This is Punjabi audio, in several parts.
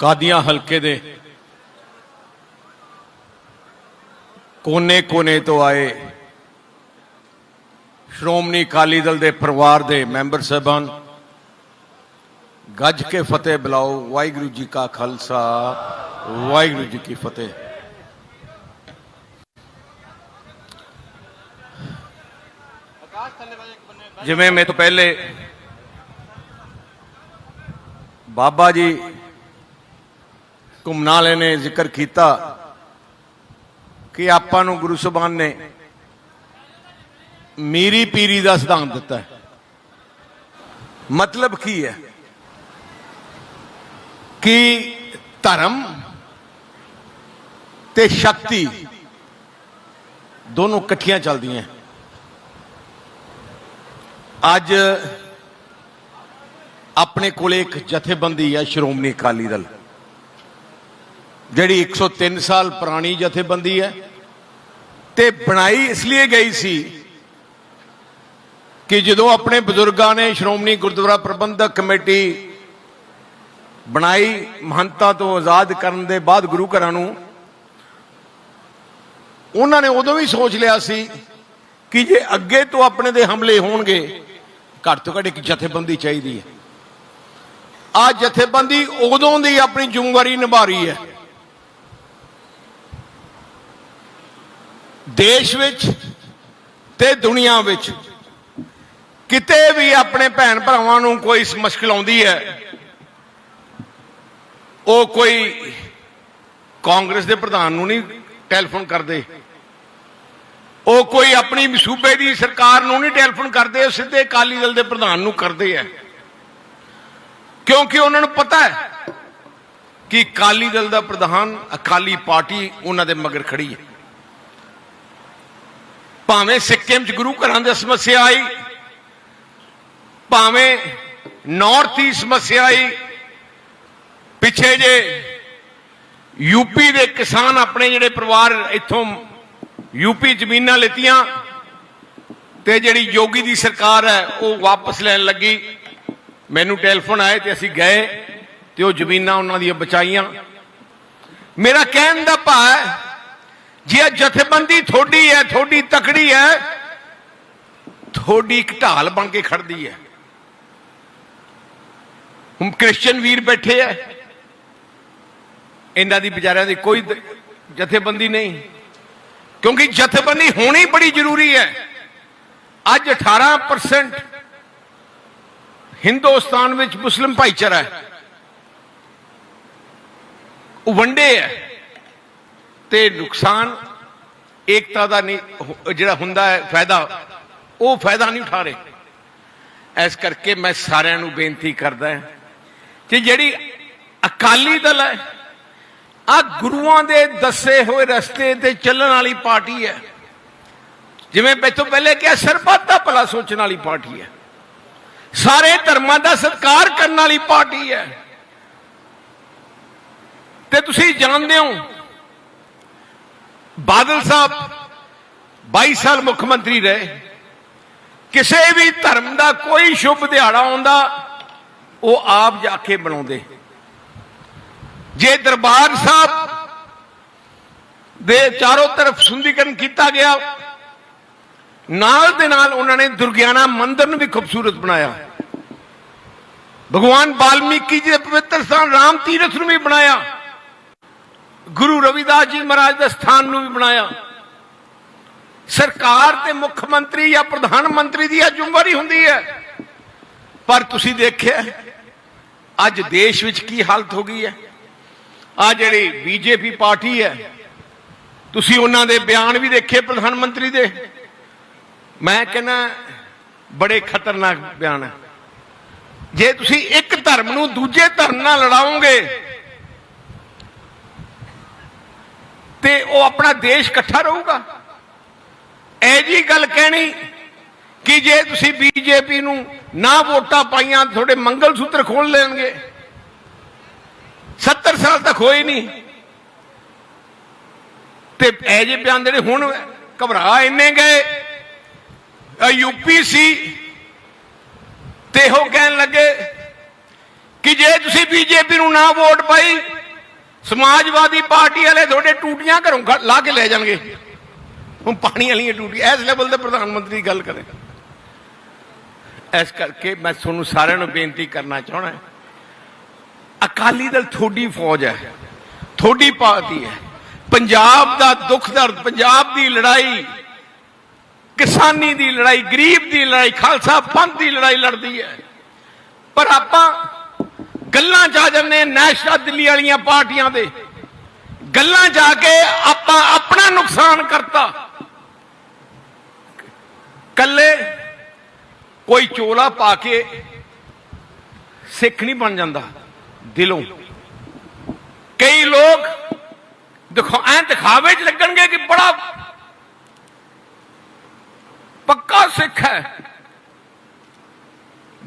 ਕਾਦੀਆਂ ਹਲਕੇ ਦੇ ਕੋਨੇ-ਕੋਨੇ ਤੋਂ ਆਏ ਸ਼੍ਰੋਮਣੀ ਅਕਾਲੀ ਦਲ ਦੇ ਪਰਿਵਾਰ ਦੇ ਮੈਂਬਰ ਸਾਹਿਬਾਨ, ਗੱਜ ਕੇ ਫਤਿਹ ਬੁਲਾਓ, ਵਾਹਿਗੁਰੂ ਜੀ ਕਾ ਖਾਲਸਾ, ਵਾਹਿਗੁਰੂ ਜੀ ਕੀ ਫਤਿਹ। ਜਿਵੇਂ ਮੈਂ ਤੋਂ ਪਹਿਲੇ ਬਾਬਾ ਜੀ ਘੁੰਮਣ ਘੁੰਮਣਾਲੇ ਨੇ ਜ਼ਿਕਰ ਕੀਤਾ ਕਿ ਆਪਾਂ ਨੂੰ ਗੁਰੂ ਸਾਹਿਬਾਨ ਨੇ ਮੀਰੀ ਪੀਰੀ ਦਾ ਸਿਧਾਂਤ ਦਿੱਤਾ ਹੈ। ਮਤਲਬ ਕੀ ਹੈ? ਕਿ ਧਰਮ ਤੇ ਸ਼ਕਤੀ ਦੋਨੋਂ ਇਕੱਠੀਆਂ ਚੱਲਦੀਆਂ ਅੱਜ ਆਪਣੇ ਕੋਲੇ ਇੱਕ ਜਥੇਬੰਦੀ ਹੈ ਸ਼੍ਰੋਮਣੀ ਅਕਾਲੀ ਦਲ। ਜਿਹੜੀ 103 ਸਾਲ ਪੁਰਾਣੀ ਜਥੇਬੰਦੀ ਹੈ ਤੇ ਬਣਾਈ ਇਸ ਲਈ ਗਈ ਸੀ ਕਿ ਜਦੋਂ ਆਪਣੇ ਬਜ਼ੁਰਗਾਂ ਨੇ ਸ਼੍ਰੋਮਣੀ ਗੁਰਦੁਆਰਾ ਪ੍ਰਬੰਧਕ ਕਮੇਟੀ ਬਣਾਈ ਮਹੰਤਾ ਤੋਂ ਆਜ਼ਾਦ ਕਰਨ ਦੇ ਬਾਅਦ ਗੁਰੂ ਘਰਾਂ ਨੂੰ, ਉਹਨਾਂ ਨੇ ਉਦੋਂ ਵੀ ਸੋਚ ਲਿਆ ਸੀ ਕਿ ਜੇ ਅੱਗੇ ਤੋਂ ਆਪਣੇ ਦੇ ਹਮਲੇ ਹੋਣਗੇ, ਘੱਟ ਤੋਂ ਘੱਟ ਇੱਕ ਜਥੇਬੰਦੀ ਚਾਹੀਦੀ ਹੈ। ਆ ਜਥੇਬੰਦੀ ਉਦੋਂ ਦੀ ਆਪਣੀ ਜ਼ਿੰਮੇਵਾਰੀ ਨਿਭਾ ਰਹੀ ਹੈ। ਦੇਸ਼ ਵਿੱਚ ਤੇ ਦੁਨੀਆ ਵਿੱਚ ਕਿਤੇ ਵੀ ਆਪਣੇ ਭੈਣ ਭਰਾਵਾਂ ਨੂੰ ਕੋਈ ਮੁਸ਼ਕਲ ਆਉਂਦੀ ਹੈ, ਉਹ ਕੋਈ ਕਾਂਗਰਸ ਦੇ ਪ੍ਰਧਾਨ ਨੂੰ ਨਹੀਂ ਟੈਲੀਫੋਨ ਕਰਦੇ, ਉਹ ਕੋਈ ਆਪਣੀ ਸੂਬੇ ਦੀ ਸਰਕਾਰ ਨੂੰ ਨਹੀਂ ਟੈਲੀਫੋਨ ਕਰਦੇ, ਉਹ ਸਿੱਧੇ ਅਕਾਲੀ ਦਲ ਦੇ ਪ੍ਰਧਾਨ ਨੂੰ ਕਰਦੇ ਆ ਕਿਉਂਕਿ ਉਹਨਾਂ ਨੂੰ ਪਤਾ ਹੈ ਕਿ ਅਕਾਲੀ ਦਲ ਦਾ ਪ੍ਰਧਾਨ ਅਕਾਲੀ ਪਾਰਟੀ ਉਹਨਾਂ ਦੇ ਮਗਰ ਖੜੀ ਹੈ। ਭਾਵੇਂ ਸਿੱਕਿਮ 'ਚ ਗੁਰੂ ਘਰਾਂ ਦੀ ਸਮੱਸਿਆ ਆਈ, ਭਾਵੇਂ ਨਾਰਥ ਈਸਟ ਸਮੱਸਿਆ ਆਈ, ਪਿੱਛੇ ਜੇ ਯੂਪੀ ਦੇ ਕਿਸਾਨ ਆਪਣੇ ਜਿਹੜੇ ਪਰਿਵਾਰ ਇੱਥੋਂ ਯੂਪੀ ਜ਼ਮੀਨਾਂ ਲਿੱਤੀਆਂ ਤੇ ਜਿਹੜੀ ਯੋਗੀ ਦੀ ਸਰਕਾਰ ਹੈ, ਉਹ ਵਾਪਸ ਲੈਣ ਲੱਗੀ। ਮੈਨੂੰ ਟੈਲੀਫੋਨ ਆਏ ਤੇ ਅਸੀਂ ਗਏ ਤੇ ਉਹ ਜ਼ਮੀਨਾਂ ਉਹਨਾਂ ਦੀਆਂ ਬਚਾਈਆਂ। ਮੇਰਾ ਕਹਿਣ ਦਾ ਭਾਅ ਹੈ ਜੇ ਜਥੇਬੰਦੀ ਥੋੜੀ ਹੈ, ਥੋੜੀ ਤਕੜੀ ਹੈ, ਥੋੜੀ ਇੱਕ ਢਾਲ ਬਣ ਕੇ ਖੜਦੀ ਹੈ। ਹੁਣ ਕ੍ਰਿਸਚੀਅਨ ਵੀਰ ਬੈਠੇ ਐ ਇਹਨਾਂ ਦੀ ਵਿਚਾਰਿਆਂ ਦੀ ਕੋਈ ਜਥੇਬੰਦੀ ਨਹੀਂ। ਕਿਉਂਕਿ ਜਥੇਬੰਦੀ ਹੋਣੀ ਬੜੀ ਜ਼ਰੂਰੀ ਹੈ। ਅੱਜ 18% ਹਿੰਦੁਸਤਾਨ ਵਿੱਚ ਮੁਸਲਿਮ ਭਾਈਚਾਰਾ ਹੈ। ਉਹ ਵੰਡੇ ਹੈ। ਤੇ ਨੁਕਸਾਨ ਏਕਤਾ ਦਾ ਨਹੀਂ ਜਿਹੜਾ ਹੁੰਦਾ ਹੈ ਫਾਇਦਾ, ਉਹ ਫਾਇਦਾ ਨਹੀਂ ਉਠਾ ਰਹੇ। ਇਸ ਕਰਕੇ ਮੈਂ ਸਾਰਿਆਂ ਨੂੰ ਬੇਨਤੀ ਕਰਦਾ ਕਿ ਜਿਹੜੀ ਅਕਾਲੀ ਦਲ ਹੈ, ਆ ਗੁਰੂਆਂ ਦੇ ਦੱਸੇ ਹੋਏ ਰਸਤੇ ਤੇ ਚੱਲਣ ਵਾਲੀ ਪਾਰਟੀ ਹੈ। ਜਿਵੇਂ ਮੈਥੋਂ ਪਹਿਲੇ ਕਿਹਾ, ਸਰਬੱਤ ਦਾ ਭਲਾ ਸੋਚਣ ਵਾਲੀ ਪਾਰਟੀ ਹੈ। ਸਾਰੇ ਧਰਮਾਂ ਦਾ ਸਤਿਕਾਰ ਕਰਨ ਵਾਲੀ ਪਾਰਟੀ ਹੈ। ਤੇ ਤੁਸੀਂ ਜਾਣਦੇ ਹੋ ਬਾਦਲ ਸਾਹਿਬ 22 ਸਾਲ ਮੁੱਖ ਮੰਤਰੀ ਰਹੇ। ਕਿਸੇ ਵੀ ਧਰਮ ਦਾ ਕੋਈ ਸ਼ੁਭ ਦਿਹਾੜਾ ਆਉਂਦਾ, ਉਹ ਆਪ ਜਾ ਕੇ ਬਣਾਉਂਦੇ। ਜੇ ਦਰਬਾਰ ਸਾਹਿਬ ਦੇ ਚਾਰੋਂ ਤਰਫ ਸੁੰਦੀਕਰਨ ਕੀਤਾ ਗਿਆ, ਨਾਲ ਦੇ ਨਾਲ ਉਹਨਾਂ ਨੇ ਦੁਰਗਿਆਨਾ ਮੰਦਿਰ ਨੂੰ ਵੀ ਖੂਬਸੂਰਤ ਬਣਾਇਆ। ਭਗਵਾਨ ਵਾਲਮੀਕੀ ਜੀ ਦੇ ਪਵਿੱਤਰ ਸਥਾਨ ਰਾਮ ਤੀਰਥ ਨੂੰ ਵੀ ਬਣਾਇਆ। ਗੁਰੂ ਰਵਿਦਾਸ ਜੀ ਮਹਾਰਾਜ ਦੇ ਸਥਾਨ ਨੂੰ ਵੀ ਬਣਾਇਆ। ਸਰਕਾਰ ਤੇ ਮੁੱਖ ਮੰਤਰੀ ਜਾਂ ਪ੍ਰਧਾਨ ਮੰਤਰੀ ਦੀ ਇਹ ਜ਼ਿੰਮੇਵਾਰੀ ਹੁੰਦੀ ਹੈ। ਪਰ ਤੁਸੀਂ ਦੇਖਿਆ, ਅੱਜ ਦੇਸ਼ ਵਿੱਚ ਕੀ ਹਾਲਤ ਹੋ ਗਈ ਹੈ? ਆ ਜਿਹੜੀ ਬੀਜੇਪੀ ਪਾਰਟੀ ਹੈ, ਤੁਸੀਂ ਉਹਨਾਂ ਦੇ ਬਿਆਨ ਵੀ ਦੇਖੇ ਪ੍ਰਧਾਨ ਮੰਤਰੀ ਦੇ। ਮੈਂ ਕਹਿੰਦਾ, ਬੜੇ ਖਤਰਨਾਕ ਬਿਆਨ ਹੈ। ਜੇ ਤੁਸੀਂ ਇੱਕ ਧਰਮ ਨੂੰ ਦੂਜੇ ਧਰਮ ਨਾਲ ਲੜਾਓਗੇ ਤੇ ਉਹ ਆਪਣਾ ਦੇਸ਼ ਇਕੱਠਾ ਰਹੂਗਾ। ਇਹ ਜੀ ਗੱਲ ਕਹਿਣੀ ਕਿ ਜੇ ਤੁਸੀਂ ਬੀਜੇਪੀ ਨੂੰ ਨਾ ਵੋਟਾਂ ਪਾਈਆਂ, ਤੁਹਾਡੇ ਮੰਗਲ ਸੂਤਰ ਖੋਲ ਲੈਣਗੇ। 70 ਸਾਲ ਤੱਕ ਹੋਏ ਨਹੀਂ। ਤੇ ਇਹ ਜੇ ਬਿਆਨ ਜਿਹੜੇ ਹੁਣ ਘਬਰਾ ਇੰਨੇ ਗਏ। ਯੂਪੀ ਸੀ ਤੇ ਉਹ ਕਹਿਣ ਲੱਗੇ ਕਿ ਜੇ ਤੁਸੀਂ ਬੀਜੇਪੀ ਨੂੰ ਨਾ ਵੋਟ ਪਾਈ ਸਮਾਜਵਾਦੀ ਪਾਰਟੀ ਵਾਲੇ ਤੁਹਾਡੇ ਟੂਟੀਆਂ ਘਰੋਂ ਲਾ ਕੇ ਲੈ ਜਾਣਗੇ। ਹੁਣ ਪਾਣੀ ਵਾਲੀਆਂ ਟੂਟੀਆਂ, ਇਸ ਲੈਵਲ ਦੇ ਪ੍ਰਧਾਨ ਮੰਤਰੀ ਗੱਲ ਕਰੇ। ਇਸ ਕਰਕੇ ਮੈਂ ਤੁਹਾਨੂੰ ਸਾਰਿਆਂ ਨੂੰ ਬੇਨਤੀ ਕਰਨਾ ਚਾਹਣਾ ਅਕਾਲੀ ਦਲ ਥੋੜੀ ਫੌਜ ਹੈ ਥੋੜੀ ਪਾਰਟੀ ਹੈ। ਪੰਜਾਬ ਦਾ ਦੁੱਖ ਦਰਦ, ਪੰਜਾਬ ਦੀ ਲੜਾਈ, ਕਿਸਾਨੀ ਦੀ ਲੜਾਈ, ਗਰੀਬ ਦੀ ਲੜਾਈ, ਖਾਲਸਾ ਪੰਥ ਦੀ ਲੜਾਈ ਲੜਦੀ ਹੈ। ਪਰ ਆਪਾਂ ਗੱਲਾਂ ਜਾ ਆ ਜਾਂਦੇ ਨੈਸ਼ਨਲ ਦਿੱਲੀ ਵਾਲੀਆਂ ਪਾਰਟੀਆਂ ਦੇ। ਗੱਲਾਂ ਜਾ ਕੇ ਆਪਾਂ ਆਪਣਾ ਨੁਕਸਾਨ ਕਰਤਾ। ਕੱਲੇ ਕੋਈ ਚੋਲਾ ਪਾ ਕੇ ਸਿੱਖ ਨਹੀਂ ਬਣ ਜਾਂਦਾ, ਦਿਲੋਂ। ਕਈ ਲੋਕ ਦਿਖਾ, ਐ ਦਿਖਾਵੇ ਚ ਲੱਗਣਗੇ ਕਿ ਬੜਾ ਪੱਕਾ ਸਿੱਖ ਹੈ।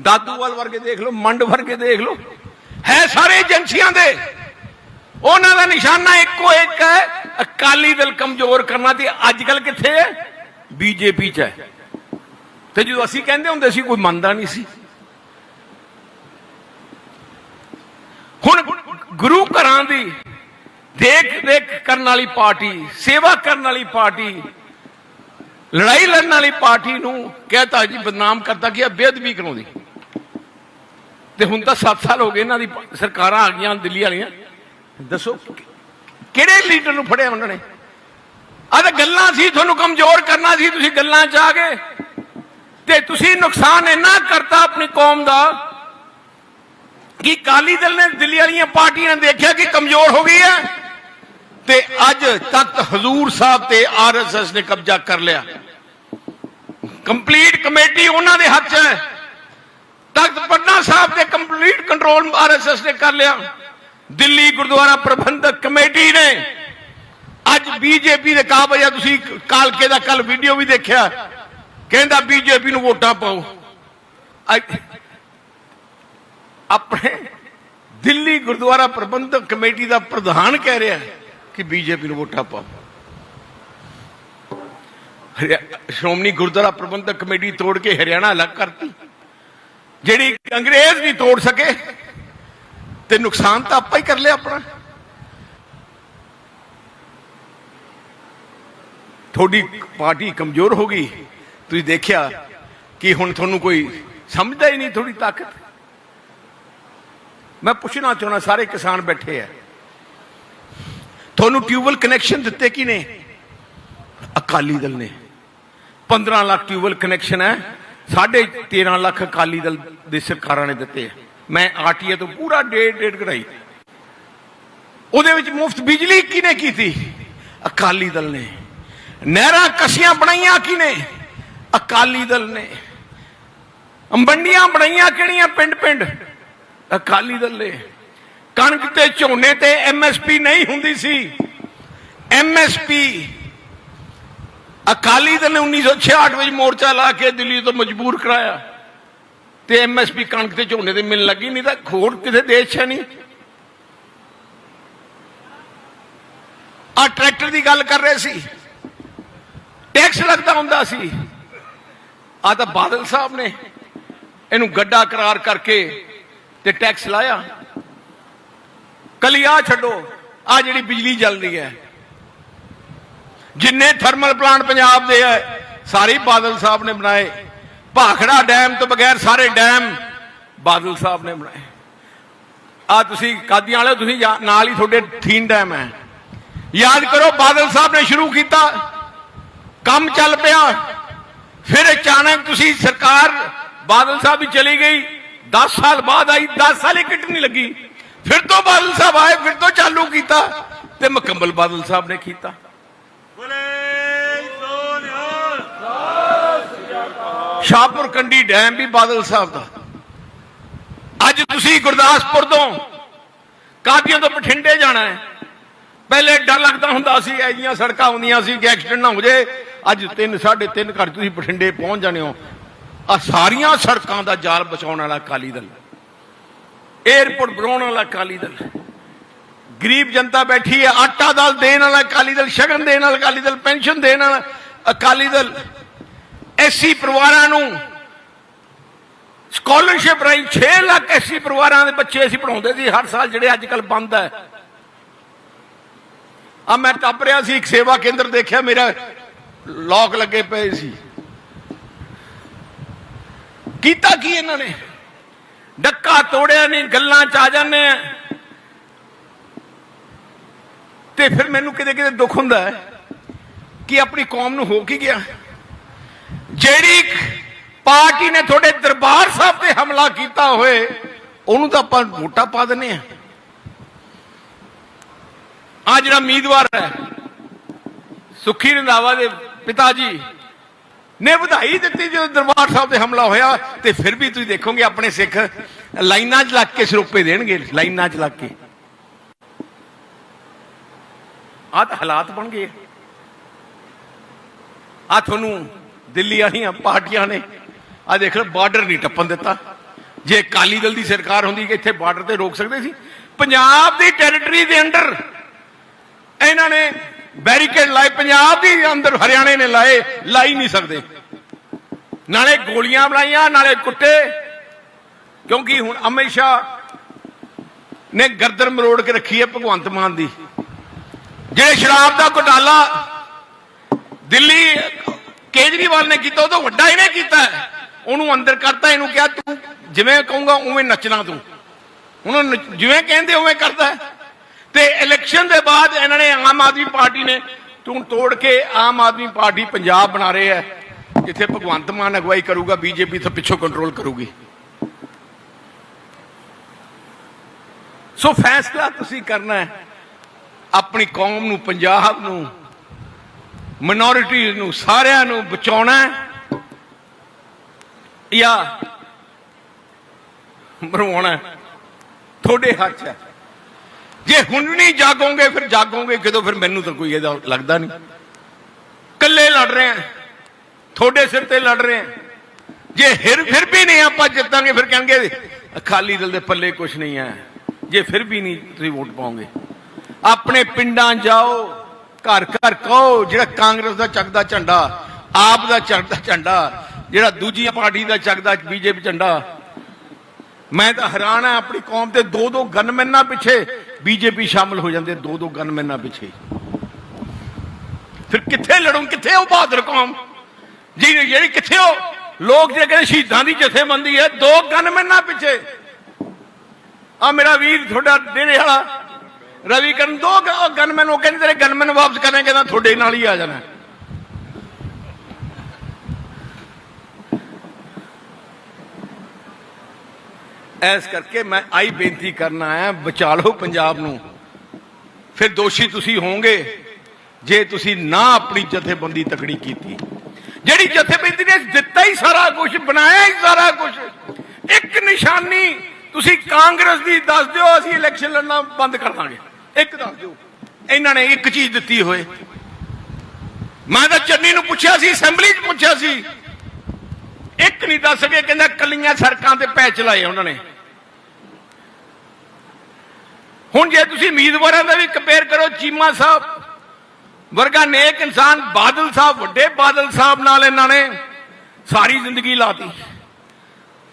ਦਾਦੂਵਾਲ ਵਰਗੇ ਦੇਖ ਲਓ, ਮੰਡ ਵਰਗੇ ਦੇਖ ਲਓ। ਹੈ ਸਾਰੇ ਏਜੰਸੀਆਂ ਦੇ। ਉਹਨਾਂ ਦਾ ਨਿਸ਼ਾਨਾ ਇੱਕੋ ਇੱਕ ਹੈ, ਅਕਾਲੀ ਦਲ ਕਮਜ਼ੋਰ ਕਰਨਾ ਤੇ ਅੱਜ ਕੱਲ ਕਿੱਥੇ ਹੈ? ਬੀਜੇਪੀ ਚ ਹੈ। ਤੇ ਜਦੋਂ ਅਸੀਂ ਕਹਿੰਦੇ ਹੁੰਦੇ ਸੀ, ਕੋਈ ਮੰਨਦਾ ਨਹੀਂ ਸੀ। ਹੁਣ ਗੁਰੂ ਘਰਾਂ ਦੀ ਦੇਖ ਦੇਖ ਕਰਨ ਵਾਲੀ ਪਾਰਟੀ, ਸੇਵਾ ਕਰਨ ਵਾਲੀ ਪਾਰਟੀ, ਲੜਾਈ ਲੜਨ ਵਾਲੀ ਪਾਰਟੀ ਨੂੰ ਕਹਤਾ ਜੀ, ਬਦਨਾਮ ਕਰਤਾ ਕਿ ਇਹ ਬੇਅਦਬੀ ਕਰਾਉਂਦੀ। ਤੇ ਹੁਣ ਤਾਂ 7 ਸਾਲ ਹੋ ਗਏ ਇਹਨਾਂ ਦੀ ਸਰਕਾਰਾਂ ਆ ਗਈਆਂ ਦਿੱਲੀ ਵਾਲੀਆਂ। ਦੱਸੋ, ਕਿਹੜੇ ਲੀਡਰ ਨੂੰ ਫੜਿਆ ਉਹਨਾਂ ਨੇ? ਆ ਤਾਂ ਗੱਲਾਂ ਸੀ, ਤੁਹਾਨੂੰ ਕਮਜ਼ੋਰ ਕਰਨਾ ਸੀ, ਤੁਸੀਂ ਗੱਲਾਂ ਚ ਆ ਗਏ। ਤੇ ਤੁਸੀਂ ਨੁਕਸਾਨ ਇੰਨਾ ਕਰਤਾ ਆਪਣੀ ਕੌਮ ਦਾ ਕਿ ਕਾਲੀ ਦਲ ਨੇ ਦਿੱਲੀ ਵਾਲੀਆਂ ਪਾਰਟੀਆਂ ਨੇ ਦੇਖਿਆ ਕਿ ਕਮਜ਼ੋਰ ਹੋ ਗਈ ਹੈ। ਤੇ ਅੱਜ ਤਖਤ ਹਜ਼ੂਰ ਸਾਹਿਬ ਤੇ ਆਰਐਸਐਸ ਨੇ ਕਬਜ਼ਾ ਕਰ ਲਿਆ। ਕੰਪਲੀਟ ਕਮੇਟੀ ਉਹਨਾਂ ਦੇ ਹੱਥ 'ਚ ਹੈ। ਤਖਤ ਪਟਨਾ ਸਾਹਿਬ ਦੇ ਕੰਪਲੀਟ ਕੰਟਰੋਲ ਆਰਐਸਐਸ ਨੇ ਕਰ ਲਿਆ। ਦਿੱਲੀ ਗੁਰਦੁਆਰਾ ਪ੍ਰਬੰਧਕ ਕਮੇਟੀ ਨੇ। ਅੱਜ ਬੀਜੇਪੀ ਦੇ ਕਾ ਤੁਸੀਂ ਕਾਲਕੇ ਦਾ ਕੱਲ ਵੀਡੀਓ ਵੀ ਦੇਖਿਆ। ਕਹਿੰਦਾ ਬੀਜੇਪੀ ਨੂੰ ਵੋਟਾਂ ਪਾਓ। ਆਪਣੇ ਦਿੱਲੀ ਗੁਰਦੁਆਰਾ ਪ੍ਰਬੰਧਕ ਕਮੇਟੀ ਦਾ ਪ੍ਰਧਾਨ ਕਹਿ ਰਿਹਾ ਕਿ ਬੀਜੇਪੀ ਨੂੰ ਵੋਟਾਂ ਪਾਓ। ਸ਼੍ਰੋਮਣੀ ਗੁਰਦੁਆਰਾ ਪ੍ਰਬੰਧਕ ਕਮੇਟੀ ਤੋੜ ਕੇ ਹਰਿਆਣਾ ਅਲੱਗ ਕਰਤੀ। ਜਿਹੜੀ ਅੰਗਰੇਜ਼ ਨਹੀਂ ਤੋੜ ਸਕੇ, ਤੇ ਨੁਕਸਾਨ ਤਾਂ ਆਪਾਂ ਹੀ ਕਰ ਲਿਆ ਆਪਣਾ। ਤੁਹਾਡੀ ਪਾਰਟੀ ਕਮਜ਼ੋਰ ਹੋ ਗਈ, ਤੁਸੀਂ ਦੇਖਿਆ ਕਿ ਹੁਣ ਤੁਹਾਨੂੰ ਕੋਈ ਸਮਝਦਾ ਹੀ ਨਹੀਂ ਥੋੜੀ ਤਾਕਤ? ਮੈਂ ਪੁੱਛਣਾ ਚਾਹੁੰਦਾ, ਸਾਰੇ ਕਿਸਾਨ ਬੈਠੇ ਆ। ਤੁਹਾਨੂੰ ਟਿਊਬਲ ਕਨੈਕਸ਼ਨ ਦਿੱਤੇ ਕਿ ਨੇ ਅਕਾਲੀ ਦਲ ਨੇ। 15 ਲੱਖ ਟਿਊਬਲ ਕਨੈਕਸ਼ਨ ਹੈ। ਸਾਢੇ 13 ਲੱਖ ਅਕਾਲੀ ਦਲ ਦੀ ਸਰਕਾਰਾਂ ਨੇ ਦਿੱਤੇ ਮੈਂ ਆਰਟੀਏ ਤੋਂ ਪੂਰਾ ਡੇਟ ਡੇਟ ਕਢਾਈ। ਉਹਦੇ ਵਿੱਚ ਮੁਫਤ ਬਿਜਲੀ ਕਿਹਨੇ ਕੀਤੀ? ਅਕਾਲੀ ਦਲ ਨੇ। ਨਹਿਰਾਂ ਕਸੀਆਂ ਬਣਾਈਆਂ ਕਿਹਨੇ? ਅਕਾਲੀ ਦਲ ਨੇ। ਅੰਬੰਡੀਆਂ ਬਣਾਈਆਂ ਕਿਹੜੀਆਂ ਪਿੰਡ ਪਿੰਡ? ਅਕਾਲੀ ਦਲ ਨੇ। ਕਣਕ ਤੇ ਝੋਨੇ ਤੇ ਐਮਐਸਪੀ ਨਹੀਂ ਹੁੰਦੀ ਸੀ। ਐਮਐਸਪੀ ਅਕਾਲੀ ਦਲ ਨੇ 1966 ਵਿੱਚ ਮੋਰਚਾ ਲਾ ਕੇ ਦਿੱਲੀ ਤੋਂ ਮਜਬੂਰ ਕਰਾਇਆ। ਤੇ ਐਮਐਸਪੀ ਕਣਕ ਤੇ ਝੋਨੇ ਤੇ ਮਿਲਣ ਲੱਗੀ, ਨਹੀਂ ਤਾਂ ਹੋਰ ਕਿਸੇ ਦੇਸ਼ 'ਚ ਨਹੀਂ। ਆ ਟਰੈਕਟਰ ਦੀ ਗੱਲ ਕਰ ਰਹੇ ਸੀ। ਟੈਕਸ ਲੱਗਦਾ ਹੁੰਦਾ ਸੀ। ਆ ਤਾਂ ਬਾਦਲ ਸਾਹਿਬ ਨੇ ਇਹਨੂੰ ਗੱਡਾ ਕਰਾਰ ਕਰਕੇ ਤੇ ਟੈਕਸ ਲਾਇਆ। ਕਲੀ ਆ ਛੱਡੋ ਆ ਜਿਹੜੀ ਬਿਜਲੀ ਚੱਲ ਰਹੀ ਹੈ। ਜਿੰਨੇ ਥਰਮਲ ਪਲਾਂਟ ਪੰਜਾਬ ਦੇ ਹੈ ਸਾਰੇ ਬਾਦਲ ਸਾਹਿਬ ਨੇ ਬਣਾਏ। ਭਾਖੜਾ ਡੈਮ ਤੋਂ ਬਗੈਰ ਸਾਰੇ ਡੈਮ ਬਾਦਲ ਸਾਹਿਬ ਨੇ ਬਣਾਏ। ਆ ਤੁਸੀਂ ਕਾਦੀਆਂ ਵਾਲੇ ਤੁਸੀਂ ਯਾ- ਨਾਲ ਹੀ ਤੁਹਾਡੇ ਥੀਨ ਡੈਮ ਹੈ। ਯਾਦ ਕਰੋ, ਬਾਦਲ ਸਾਹਿਬ ਨੇ ਸ਼ੁਰੂ ਕੀਤਾ। ਕੰਮ ਚੱਲ ਪਿਆ। ਫਿਰ ਅਚਾਨਕ ਤੁਸੀਂ ਸਰਕਾਰ ਬਾਦਲ ਸਾਹਿਬ ਵੀ ਚਲੀ ਗਈ। 10 ਸਾਲ ਬਾਅਦ ਆਈ 10 ਸਾਲ ਹੀ ਕਿਟ ਨਹੀਂ ਲੱਗੀ। ਫਿਰ ਤੋਂ ਬਾਦਲ ਸਾਹਿਬ ਆਏ, ਫਿਰ ਤੋਂ ਚਾਲੂ ਕੀਤਾ ਤੇ ਮੁਕੰਮਲ ਬਾਦਲ ਸਾਹਿਬ ਨੇ ਕੀਤਾ। ਸ਼ਾਹਪੁਰ ਕੰਡੀ ਡੈਮ ਵੀ ਬਾਦਲ ਸਾਹਿਬ ਦਾ। ਅੱਜ ਤੁਸੀਂ ਗੁਰਦਾਸਪੁਰ ਤੋਂ ਕਾਦੀਆਂ ਤੋਂ ਬਠਿੰਡੇ ਜਾਣਾ ਹੈ। ਪਹਿਲੇ ਡਰ ਲੱਗਦਾ ਹੁੰਦਾ ਸੀ ਐ ਸੜਕਾਂ ਹੁੰਦੀਆਂ ਸੀ ਕਿ ਐਕਸੀਡੈਂਟ ਨਾ ਹੋ ਜੇ ਅੱਜ 3 3.5 ਘਰ ਤੁਸੀਂ ਬਠਿੰਡੇ ਪਹੁੰਚ ਜਾਣੇ ਹੋ। ਆ ਸਾਰੀਆਂ ਸੜਕਾਂ ਦਾ ਜਾਲ ਬਚਾਉਣ ਵਾਲਾ ਅਕਾਲੀ ਦਲ 에어ਪੋਰਟ ਬਣਾਉਣ ਵਾਲਾ ਅਕਾਲੀ ਦਲ ਗਰੀਬ ਜਨਤਾ ਬੈਠੀ ਹੈ, ਆਟਾ ਦਾਲ ਦੇਣ ਵਾਲਾ ਅਕਾਲੀ ਦਲ, ਸ਼ਗਨ ਦੇਣ ਵਾਲਾ ਅਕਾਲੀ ਦਲ, ਪੈਨਸ਼ਨ ਦੇਣ ਵਾਲਾ ਅਕਾਲੀ ਦਲ। ਐਸੀ ਪਰਿਵਾਰਾਂ ਨੂੰ ਸਕਾਲਰਸ਼ਿਪ ਰਾਹੀਂ 6 ਲੱਖ ਐਸੀ ਪਰਿਵਾਰਾਂ ਦੇ ਬੱਚੇ ਅਸੀਂ ਪੜਾਉਂਦੇ ਸੀ, ਹਰ ਸਾਲ ਜਿਹੜੇ ਅੱਜ ਕੱਲ ਬੰਦ ਹੈ। ਆ ਮੈਂ ਟੱਪ ਰਿਹਾ ਸੀ, ਇੱਕ ਸੇਵਾ ਕੇਂਦਰ ਦੇਖਿਆ, ਮੇਰਾ ਲੋਕ ਲੱਗੇ ਪਏ ਸੀ। ਕੀਤਾ ਕੀ ਇਹਨਾਂ ਨੇ? ਡੱਕਾ ਤੋੜਿਆ ਨਹੀਂ, ਗੱਲਾਂ ਚ ਆ ਜਾਂਦੇ ਆ। ਤੇ ਫਿਰ ਮੈਨੂੰ ਕਿਤੇ ਕਿਤੇ ਦੁੱਖ ਹੁੰਦਾ ਕਿ ਆਪਣੀ ਕੌਮ ਨੂੰ ਹੋ ਕੀ ਗਿਆ? ਜਿਹੜੀ ਪਾਰਟੀ ਨੇ ਤੁਹਾਡੇ ਦਰਬਾਰ ਸਾਹਿਬ ਤੇ ਹਮਲਾ ਕੀਤਾ ਹੋਏ, ਉਹਨੂੰ ਤਾਂ ਆਪਾਂ ਵੋਟਾਂ ਪਾ ਦਿੰਨੇ ਆ ਆ ਜਿਹੜਾ ਉਮੀਦਵਾਰ ਹੈ, ਸੁਖੀ ਰੰਧਾਵਾ ਦੇ ਪਿਤਾ ਜੀ, ਨੇ ਵਧਾਈ ਦਿੱਤੀ ਜਦੋਂ ਦਰਬਾਰ ਸਾਹਿਬ ਤੇ ਹਮਲਾ ਹੋਇਆ, ਤੇ ਫਿਰ ਵੀ ਤੁਸੀਂ ਦੇਖੋਗੇ ਆਪਣੇ ਸਿੱਖ ਲਾਈਨਾਂ 'ਚ ਲੱਗ ਕੇ ਸਰੋਪੇ ਦੇਣਗੇ, ਲਾਈਨਾਂ 'ਚ ਲੱਗ ਕੇ। ਆਹ ਤਾਂ ਹਾਲਾਤ ਬਣ ਗਏ। ਆ ਤੁਹਾਨੂੰ ਦਿੱਲੀ ਵਾਲੀਆਂ ਪਾਰਟੀਆਂ ਨੇ। ਆ ਦੇਖ ਲਓ ਬਾਰਡਰ ਨਹੀਂ ਟੱਪਣ ਦਿੱਤਾ। ਜੇ ਅਕਾਲੀ ਦਲ ਦੀ ਸਰਕਾਰ ਹੁੰਦੀ ਕਿ ਇੱਥੇ ਬਾਰਡਰ ਤੇ ਰੋਕ ਸਕਦੇ ਸੀ? ਪੰਜਾਬ ਦੀ ਟੈਰੀਟਰੀ ਦੇ ਅੰਦਰ ਇਹਨਾਂ ਨੇ ਬੈਰੀਕੇਡ ਲਾਏ, ਪੰਜਾਬ ਦੀ ਅੰਦਰ ਹਰਿਆਣੇ ਨੇ ਲਾਏ, ਲਾਈ ਨਹੀਂ ਸਕਦੇ। ਨਾਲੇ ਗੋਲੀਆਂ ਬਣਾਈਆਂ, ਨਾਲੇ ਕੁੱਟੇ। ਕਿਉਂਕਿ ਹੁਣ ਅਮਿਤ ਸ਼ਾਹ ਨੇ ਗਰਦਨ ਮਰੋੜ ਕੇ ਰੱਖੀ ਹੈ ਭਗਵੰਤ ਮਾਨ ਦੀ। ਜਿਹੜੇ ਸ਼ਰਾਬ ਦਾ ਘੁਟਾਲਾ ਦਿੱਲੀ ਕੇਜਰੀਵਾਲ ਨੇ ਕੀਤਾ, ਉਹ ਤੋਂ ਵੱਡਾ ਇਹਨੇ ਕੀਤਾ ਉਹਨੂੰ ਅੰਦਰ ਕਰਤਾ, ਇਹਨੂੰ ਕਿਹਾ, ਤੂੰ ਜਿਵੇਂ ਕਹੂੰਗਾ, ਉਵੇਂ ਨੱਚਣਾ ਤੂੰ। ਹੁਣ ਜਿਵੇਂ ਕਹਿੰਦੇ, ਉਵੇਂ ਕਰਦਾ ਤੇ ਇਲੈਕਸ਼ਨ ਦੇ ਬਾਅਦ ਇਹਨਾਂ ਨੇ ਆਮ ਆਦਮੀ ਪਾਰਟੀ ਨੇ ਤੂੰ ਤੋੜ ਕੇ ਆਮ ਆਦਮੀ ਪਾਰਟੀ ਪੰਜਾਬ ਬਣਾ ਰਹੇ ਹੈ, ਜਿੱਥੇ ਭਗਵੰਤ ਮਾਨ ਅਗਵਾਈ ਕਰੂਗਾ, ਬੀਜੇਪੀ ਤੋਂ ਪਿੱਛੋਂ ਕੰਟਰੋਲ ਕਰੂਗੀ। ਸੋ ਫੈਸਲਾ ਤੁਸੀਂ ਕਰਨਾ ਹੈ, ਆਪਣੀ ਕੌਮ ਨੂੰ, ਪੰਜਾਬ ਨੂੰ ਮਿਨੋਰਿਟੀ ਨੂੰ ਸਾਰਿਆਂ ਨੂੰ ਬਚਾਉਣਾ ਜਾਂ ਮਰਵਾਉਣਾ ਤੁਹਾਡੇ ਹੱਥ ਹੈ। ਜੇ ਹੁਣ ਨਹੀਂ ਜਾਗੋਗੇ, ਫਿਰ ਜਾਗੋਗੇ ਕਦੋਂ? ਫਿਰ ਮੈਨੂੰ ਤਾਂ ਕੋਈ ਇਹਦਾ ਲੱਗਦਾ ਨਹੀਂ। ਕੱਲੇ ਲੜ ਰਹੇ ਆ ਤੁਹਾਡੇ ਸਿਰ ਤੇ ਲੜ ਰਹੇ ਆ ਜੇ ਫਿਰ ਫਿਰ ਵੀ ਨਹੀਂ ਆਪਾਂ ਜਿੱਤਾਂਗੇ, ਫਿਰ ਕਹਿਣਗੇ ਅਕਾਲੀ ਦਲ ਦੇ ਪੱਲੇ ਕੁਝ ਨਹੀਂ ਹੈ। ਜੇ ਫਿਰ ਵੀ ਨਹੀਂ ਤੁਸੀਂ ਵੋਟ ਪਾਓਗੇ। ਆਪਣੇ ਪਿੰਡਾਂ ਜਾਓ ਘਰ ਘਰ ਕਹੋ ਜਿਹੜਾ ਕਾਂਗਰਸ ਦਾ ਚੱਕਦਾ ਝੰਡਾ, ਆਪ ਦਾ ਚੱਕਦਾ ਝੰਡਾ, ਜਿਹੜਾ ਦੂਜੀ ਪਾਰਟੀ ਦਾ ਚੱਕਦਾ ਬੀਜੇਪੀ ਝੰਡਾ। ਮੈਂ ਤਾਂ ਹੈਰਾਨ ਆ ਆਪਣੀ ਕੌਮ ਤੇ ਦੋ ਦੋ ਗਨਮੈਨਾਂ ਪਿੱਛੇ ਬੀਜੇਪੀ ਸ਼ਾਮਲ ਹੋ ਜਾਂਦੇ, ਦੋ ਦੋ ਗਨਮੈਨਾਂ ਪਿੱਛੇ। ਫਿਰ ਕਿੱਥੇ ਲੜੂੰ, ਕਿੱਥੇ ਉਹ ਬਹਾਦਰ ਕੌਮ? ਜਿਹੜੀ ਜਿਹੜੀ ਕਿੱਥੇ ਉਹ, ਲੋਕ ਜਿਹੜੇ ਕਹਿੰਦੇ ਸ਼ਹੀਦਾਂ ਦੀ ਜਥੇਬੰਦੀ ਹੈ, ਦੋ ਗਨਮੈਨਾਂ ਪਿੱਛੇ। ਆ ਮੇਰਾ ਵੀਰ ਤੁਹਾਡਾ ਡੇਰੇ ਵਾਲਾ ਰਵੀ ਕਰਨ ਦੋ ਗਨਮੈਨ, ਉਹ ਕਹਿੰਦੇ ਤੇਰੇ ਗਨਮੈਨ ਵਾਪਸ ਕਰਨੇ ਕਹਿੰਦਾ ਤੁਹਾਡੇ ਨਾਲ ਹੀ ਆ ਜਾਣਾ। ਐਸ ਕਰਕੇ ਮੈਂ ਆਈ ਬੇਨਤੀ ਕਰਨਾ ਆਇਆ, ਬਚਾ ਲਓ ਪੰਜਾਬ ਨੂੰ। ਫਿਰ ਦੋਸ਼ੀ ਤੁਸੀਂ ਹੋਵੋਗੇ, ਜੇ ਤੁਸੀਂ ਨਾ ਆਪਣੀ ਜਥੇਬੰਦੀ ਤਕੜੀ ਕੀਤੀ। ਜਿਹੜੀ ਜਥੇਬੰਦੀ ਨੇ ਦਿੱਤਾ ਹੀ ਸਾਰਾ ਕੁਝ ਬਣਾਇਆ ਹੀ ਸਾਰਾ ਕੁਝ ਇੱਕ ਨਿਸ਼ਾਨੀ ਤੁਸੀਂ ਕਾਂਗਰਸ ਦੀ ਦੱਸ ਦਿਓ, ਅਸੀਂ ਇਲੈਕਸ਼ਨ ਲੜਨਾ ਬੰਦ ਕਰ ਦਾਂਗੇ। ਇੱਕ ਦੱਸ ਦਿਓ, ਇਹਨਾਂ ਨੇ ਇੱਕ ਚੀਜ਼ ਦਿੱਤੀ ਹੋਏ। ਮੈਂ ਤਾਂ ਚੰਨੀ ਨੂੰ ਪੁੱਛਿਆ ਸੀ, ਅਸੈਂਬਲੀ 'ਚ ਪੁੱਛਿਆ ਸੀ। ਇੱਕ ਨਹੀਂ ਦੱਸ ਸਕੇ ਕਹਿੰਦਾ ਕੱਲੀਆਂ ਸੜਕਾਂ ਤੇ ਪੈ ਚਲਾਏ ਉਹਨਾਂ ਨੇ। ਹੁਣ ਜੇ ਤੁਸੀਂ ਉਮੀਦਵਾਰਾਂ ਦਾ ਵੀ ਕੰਪੇਅਰ ਕਰੋ, ਚੀਮਾ ਸਾਹਿਬ ਵਰਗਾ ਨੇਕ ਇਨਸਾਨ, ਬਾਦਲ ਸਾਹਿਬ, ਵੱਡੇ ਬਾਦਲ ਸਾਹਿਬ ਨਾਲ ਇਹਨਾਂ ਨੇ ਸਾਰੀ ਜ਼ਿੰਦਗੀ ਲਾਤੀ।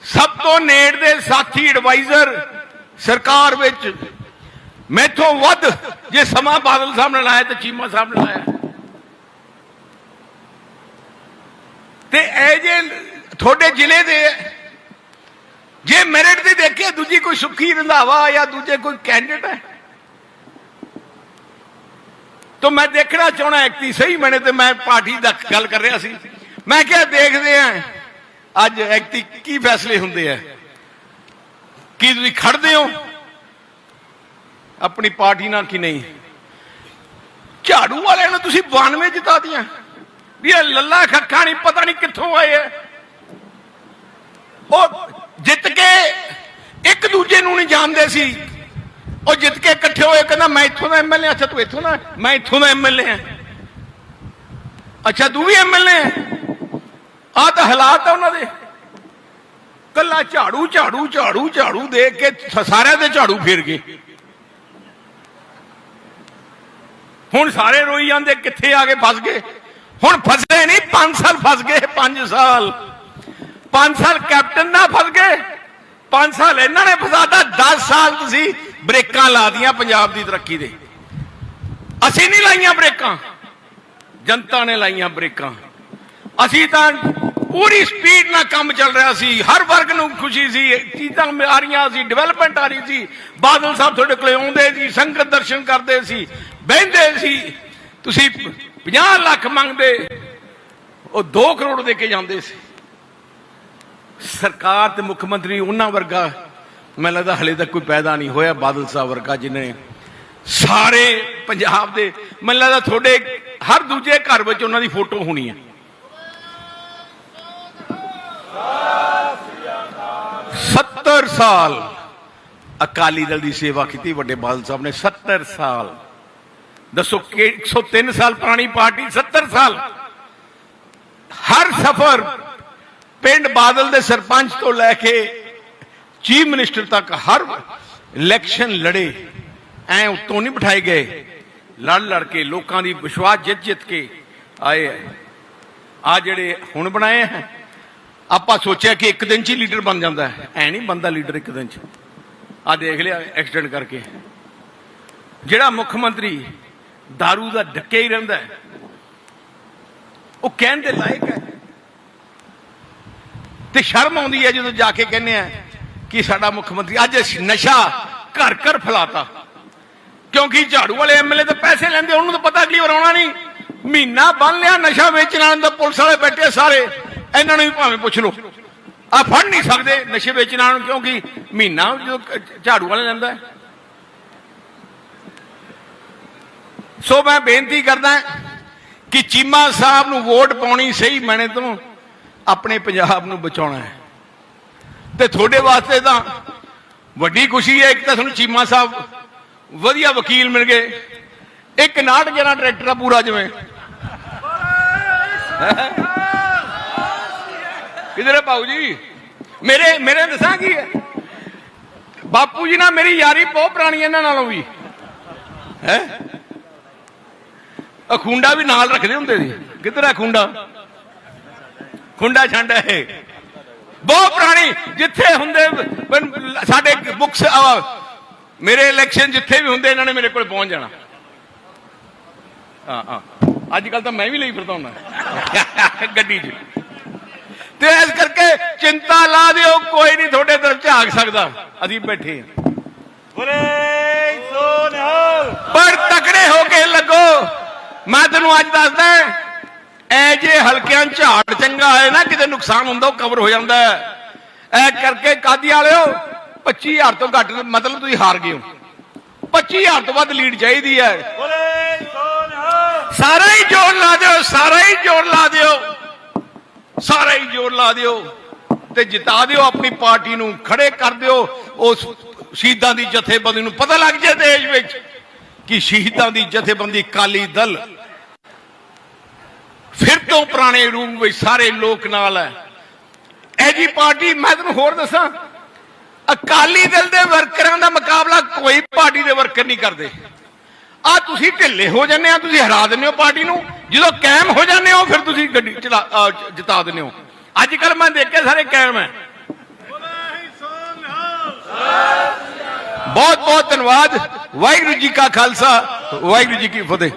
ਸਭ ਤੋਂ ਨੇੜ ਦੇ ਸਾਥੀ ਐਡਵਾਈਜ਼ਰ ਸਰਕਾਰ ਵਿੱਚ ਮੈਥੋਂ ਵੱਧ ਜੇ ਸਮਾਂ ਬਾਦਲ ਸਾਹਿਬ ਨੇ ਲਾਇਆ ਤੇ ਚੀਮਾ ਸਾਹਿਬ ਨੇ ਲਾਇਆ। ਤੇ ਇਹ ਜੇ ਤੁਹਾਡੇ ਜ਼ਿਲ੍ਹੇ ਦੇ ਜੇ ਮੈਰਿਟ ਤੇ ਦੇਖਿਆ ਦੂਜੀ ਕੋਈ ਸੁੱਖੀ ਰੰਧਾਵਾ ਜਾਂ ਦੂਜੇ ਕੋਈ ਕੈਂਡੀਡੇਟ ਹੈ। ਤਾਂ ਮੈਂ ਦੇਖਣਾ ਚਾਹਣਾ ਐਕਤੀ ਸਹੀ ਮੈਨੇ ਤੇ ਮੈਂ ਪਾਰਟੀ ਦਾ ਗੱਲ ਕਰ ਰਿਹਾ ਸੀ। ਮੈਂ ਕਿਹਾ ਦੇਖਦੇ ਆ ਅੱਜ ਐਕਤੀ ਕੀ ਫੈਸਲੇ ਹੁੰਦੇ ਆ। ਕੀ ਤੁਸੀਂ ਖੜਦੇ ਹੋ? ਆਪਣੀ ਪਾਰਟੀ ਨਾਲ ਕਿ ਨਹੀਂ? ਝਾੜੂ ਵਾਲਿਆਂ ਨੂੰ ਤੁਸੀਂ 92 ਜਿਤਾਤੀਆਂ ਵੀ ਇਹ ਲੱਲਾ ਖੱਖਾ ਨਹੀਂ, ਪਤਾ ਨਹੀਂ ਕਿੱਥੋਂ ਆਏ ਆ। ਉਹ ਜਿੱਤ ਕੇ ਇੱਕ ਦੂਜੇ ਨੂੰ ਨਹੀਂ ਜਾਣਦੇ ਸੀ। ਉਹ ਜਿੱਤ ਕੇ ਇਕੱਠੇ ਹੋਏ, ਕਹਿੰਦਾ ਮੈਂ ਇੱਥੋਂ ਦਾ ਐਮਐਲਏ ਅੱਛਾ, ਤੂੰ ਇੱਥੋਂ ਦਾ? ਮੈਂ ਇੱਥੋਂ ਦਾ ਐਮਐਲਏ ਆ ਅੱਛਾ, ਤੂੰ ਵੀ ਐਮਐਲਏ ਆ ਆ ਤਾਂ ਹਾਲਾਤ ਆ ਉਹਨਾਂ ਦੇ। ਕੱਲਾ ਝਾੜੂ ਝਾੜੂ ਝਾੜੂ ਝਾੜੂ ਦੇ ਕੇ ਸਾਰਿਆਂ ਦੇ ਝਾੜੂ ਫੇਰ ਗਏ। ਹੁਣ ਸਾਰੇ ਰੋਈ ਜਾਂਦੇ, ਕਿੱਥੇ ਆ ਕੇ ਫਸ ਗਏ? ਹੁਣ ਫਸੇ ਨਹੀਂ 5 ਸਾਲ ਫਸ ਗਏ 5 ਸਾਲ। 5 ਸਾਲ ਕੈਪਟਨ ਨਾਲ ਫਸ ਗਏ। 5 ਸਾਲ ਇਹਨਾਂ ਨੇ ਫਸਾਤਾ 10 ਸਾਲ ਤੁਸੀਂ ਬ੍ਰੇਕਾਂ ਲਾ ਦੀਆਂ ਪੰਜਾਬ ਦੀ ਤਰੱਕੀ ਦੇ। ਅਸੀਂ ਨਹੀਂ ਲਾਈਆਂ ਬ੍ਰੇਕਾਂ। ਜਨਤਾ ਨੇ ਲਾਈਆਂ ਬ੍ਰੇਕਾਂ। ਅਸੀਂ ਤਾਂ ਪੂਰੀ ਸਪੀਡ ਨਾਲ ਕੰਮ ਚੱਲ ਰਿਹਾ ਸੀ। ਹਰ ਵਰਗ ਨੂੰ ਖੁਸ਼ੀ ਸੀ। ਚੀਜ਼ਾਂ ਆ ਰਹੀਆਂ ਸੀ ਡਿਵੈਲਪਮੈਂਟ ਆ ਰਹੀ ਸੀ। ਬਾਦਲ ਸਾਹਿਬ ਤੁਹਾਡੇ ਕੋਲੇ ਆਉਂਦੇ ਸੀ, ਸੰਗਤ ਦਰਸ਼ਨ ਕਰਦੇ ਸੀ, ਬਹਿੰਦੇ ਸੀ। ਤੁਸੀਂ 50 ਲੱਖ ਮੰਗਦੇ, ਉਹ 2 ਕਰੋੜ ਦੇ ਕੇ ਜਾਂਦੇ ਸੀ। ਸਰਕਾਰ ਤੇ ਮੁੱਖ ਮੰਤਰੀ ਉਹਨਾਂ ਵਰਗਾ, ਮੈਨੂੰ ਲੱਗਦਾ ਹਲੇ ਤੱਕ ਕੋਈ ਪੈਦਾ ਨਹੀਂ ਹੋਇਆ ਬਾਦਲ ਸਾਹਿਬ ਵਰਗਾ ਜਿਹਨੇ ਸਾਰੇ ਪੰਜਾਬ ਦੇ। ਮੈਨੂੰ ਲੱਗਦਾ ਤੁਹਾਡੇ ਹਰ ਦੂਜੇ ਘਰ ਵਿੱਚ ਉਹਨਾਂ ਦੀ ਫੋਟੋ ਹੋਣੀ ਹੈ 70 ਸਾਲ ਅਕਾਲੀ ਦਲ ਦੀ ਸੇਵਾ ਕੀਤੀ, ਵੱਡੇ ਬਾਦਲ ਸਾਹਿਬ ਨੇ 70 ਸਾਲ। ਦੱਸੋ ਕਿ 103 ਸਾਲ ਪੁਰਾਣੀ ਪਾਰਟੀ 70 ਸਾਲ। ਹਰ ਸਫਰ ਪਿੰਡ ਬਾਦਲ ਦੇ ਸਰਪੰਚ ਤੋਂ ਲੈ ਕੇ ਚੀਫ ਮਿਨਿਸਟਰ ਤੱਕ ਹਰ ਇਲੈਕਸ਼ਨ ਲੜੇ, ਐ ਉਤੋਂ ਨਹੀਂ ਬਿਠਾਏ ਗਏ। ਲੜ ਲੜ ਕੇ ਲੋਕਾਂ ਦੀ ਵਿਸ਼ਵਾਸ ਜਿੱਤ ਜਿੱਤ ਕੇ ਆਏ ਆ। ਜਿਹੜੇ ਹੁਣ ਬਣਾਏ ਹੈ ਆਪਾਂ ਸੋਚਿਆ ਕਿ ਇੱਕ ਦਿਨ ਚ ਹੀ ਲੀਡਰ ਬਣ ਜਾਂਦਾ ਹੈ। ਐ ਨਹੀਂ ਬੰਦਾ ਲੀਡਰ ਇੱਕ ਦਿਨ ਚ। ਆ ਦੇਖ ਲਿਆ ਐਕਸੀਡੈਂਟ ਕਰਕੇ। ਜਿਹੜਾ ਮੁੱਖ ਮੰਤਰੀ दारू ਦਾ ਡੱਕੇ ਹੀ ਰਹਿੰਦਾ ਹੈ, ਉਹ ਕਹਿਣ ਦੇ ਲਾਇਕ ਹੈ। ਤੇ ਸ਼ਰਮ ਆਉਂਦੀ ਹੈ ਜਦੋਂ ਜਾ ਕੇ ਕਹਿੰਦੇ ਆ ਕਿ ਸਾਡਾ ਮੁੱਖ ਮੰਤਰੀ ਅੱਜ ਨਸ਼ਾ ਘਰ ਘਰ ਫੈਲਾਤਾ। ਕਿਉਂਕਿ ਝਾੜੂ ਵਾਲੇ ਐਮਐਲਏ ਤੇ ਪੈਸੇ ਲੈਂਦੇ, ਉਹਨੂੰ ਤਾਂ ਪਤਾ ਅਗਲੀ ਵਾਰ ਆਉਣਾ ਨਹੀਂ। ਮਹੀਨਾ ਬੰਨ ਲਿਆ ਨਸ਼ਾ ਵੇਚਣ ਵਾਲਿਆਂ ਦਾ, ਪੁਲਿਸ ਵਾਲੇ ਬੈਠੇ ਸਾਰੇ। ਇਹਨਾਂ ਨੂੰ ਵੀ ਭਾਵੇਂ ਪੁੱਛ ਲਓ। ਆ ਫੜ ਨਹੀਂ ਸਕਦੇ ਨਸ਼ੇ ਵੇਚਣਾ ਨੂੰ, ਕਿਉਂਕਿ ਮਹੀਨਾ ਜੋ ਝਾੜੂ ਵਾਲੇ ਲੈਂਦਾ ਸੋ ਮੈਂ ਬੇਨਤੀ ਕਰਦਾ ਕਿ ਚੀਮਾ ਸਾਹਿਬ ਨੂੰ ਵੋਟ ਪਾਉਣੀ ਸਹੀ ਮੈਨੇ ਤੋਂ ਆਪਣੇ ਪੰਜਾਬ ਨੂੰ ਬਚਾਉਣਾ ਹੈ। ਤੇ ਤੁਹਾਡੇ ਵਾਸਤੇ ਤਾਂ ਵੱਡੀ ਖੁਸ਼ੀ ਹੈ, ਇੱਕ ਤਾਂ ਤੁਹਾਨੂੰ ਚੀਮਾ ਸਾਹਿਬ ਵਧੀਆ ਵਕੀਲ ਮਿਲ ਗਏ। ਇੱਕ ਨਾਟ ਜਣਾ ਟਰੈਕਟਰ ਆ ਪੂਰਾ ਜਿਵੇਂ। ਕਿਧਰ ਹੈ ਭਾਊ ਜੀ? ਮੇਰੇ ਮੇਰੇ ਦੱਸਾਂ ਕੀ ਹੈ? ਬਾਪੂ ਜੀ ਨਾਲ ਮੇਰੀ ਯਾਰੀ ਬਹੁਤ ਪੁਰਾਣੀ ਇਹਨਾਂ ਨਾਲੋਂ ਵੀ। ਹੈ? ਅਖੁੰਡਾ ਵੀ ਨਾਲ ਰੱਖਦੇ ਹੁੰਦੇ ਸੀ। ਕਿੱਧਰ ਹੈ ਖੁੰਡਾ? ਖੁੰਡਾ ਛੰਡ ਹੈ। ਬਹੁਤ ਪੁਰਾਣੀ, ਜਿੱਥੇ ਹੁੰਦੇ ਸਾਡੇ ਬੁੱਕਸ ਮੇਰੇ ਇਲੈਕਸ਼ਨ ਜਿੱਥੇ ਵੀ ਹੁੰਦੇ, ਇਹਨਾਂ ਨੇ ਮੇਰੇ ਕੋਲ ਪਹੁੰਚ ਜਾਣਾ। ਹਾਂ ਹਾਂ। ਅੱਜ ਕੱਲ ਤਾਂ ਮੈਂ ਵੀ ਲਈ ਫਿਰਦਾ ਹੁੰਦਾ। ਗੱਡੀ 'ਚ। ਚਿੰਤਾ ਲਾ ਦਿਓ ਕੋਈ ਨਹੀਂ ਤੁਹਾਡੇ ਤਰਫ ਝਾਕ ਸਕਦਾ। ਅਸੀਂ ਬੈਠੇ ਹਾਂ। ਬੋਲੇ ਸੋ ਨਿਹਾਲ ਪਰ ਤਕੜੇ ਹੋ ਕੇ ਲੱਗੋ। ਮੈਂ ਤੈਨੂੰ ਅੱਜ ਦੱਸਦਾ ਐ ਜੇ ਹਲਕਿਆਂ ਝਾੜ ਚੰਗਾ ਹੈ ਨਾ ਕਿਤੇ ਨੁਕਸਾਨ ਹੁੰਦਾ ਉਹ ਕਵਰ ਹੋ ਜਾਂਦਾ ਐ ਕਰਕੇ ਕਾਦੀ ਵਾਲਿਓ 25000 ਤੋਂ ਘੱਟ ਮਤਲਬ ਤੁਸੀਂ ਹਾਰ ਗਏ ਹੋ। 25000 ਤੋਂ ਵੱਧ ਲੀਡ ਚਾਹੀਦੀ ਹੈ। ਸਾਰਾ ਹੀ ਜ਼ੋਰ ਲਾ ਦਿਓ ਸਾਰਾ ਹੀ ਜ਼ੋਰ ਲਾ ਦਿਓ। ਸਾਰਾ ਹੀ ਜ਼ੋਰ ਲਾ ਦਿਓ। ਤੇ ਜਿਤਾ ਦਿਓ, ਆਪਣੀ ਪਾਰਟੀ ਨੂੰ ਖੜੇ ਕਰ ਦਿਓ। ਉਸ ਸ਼ਹੀਦਾਂ ਦੀ ਜਥੇਬੰਦੀ ਨੂੰ ਪਤਾ ਲੱਗ ਜੇ ਦੇਸ਼ ਵਿੱਚ ਕਿ ਸ਼ਹੀਦਾਂ ਦੀ ਜਥੇਬੰਦੀ ਕਾਲੀ ਦਲ ਫਿਰ ਤੋਂ ਪੁਰਾਣੇ ਰੂਪ ਵਿੱਚ ਸਾਰੇ ਲੋਕ ਨਾਲ ਹੈ। ਇਹ ਜੀ ਪਾਰਟੀ, ਮੈਂ ਤੁਹਾਨੂੰ ਹੋਰ ਦੱਸਾਂ, ਅਕਾਲੀ ਦਲ ਦੇ ਵਰਕਰਾਂ ਦਾ ਮੁਕਾਬਲਾ ਕੋਈ ਪਾਰਟੀ ਦੇ ਵਰਕਰ ਨਹੀਂ ਕਰਦੇ। ਆ ਤੁਸੀਂ ਢਿੱਲੇ ਹੋ ਜਾਂਦੇ ਆ, ਤੁਸੀਂ ਹਰਾ ਦਿੰਦੇ ਹੋ ਪਾਰਟੀ ਨੂੰ। ਜਦੋਂ ਕਾਇਮ ਹੋ ਜਾਂਦੇ ਹੋ, ਫਿਰ ਤੁਸੀਂ ਗੱਡੀ ਚਲਾ ਅਹ ਜਿਤਾ ਦਿੰਦੇ ਹੋ। ਅੱਜ ਕੱਲ ਮੈਂ ਦੇਖਿਆ ਸਾਰੇ ਕਾਇਮ ਹੈ। ਬਹੁਤ ਬਹੁਤ ਧੰਨਵਾਦ। ਵਾਹਿਗੁਰੂ ਜੀ ਕਾ ਖਾਲਸਾ, ਵਾਹਿਗੁਰੂ ਜੀ ਕੀ ਫਤਿਹ।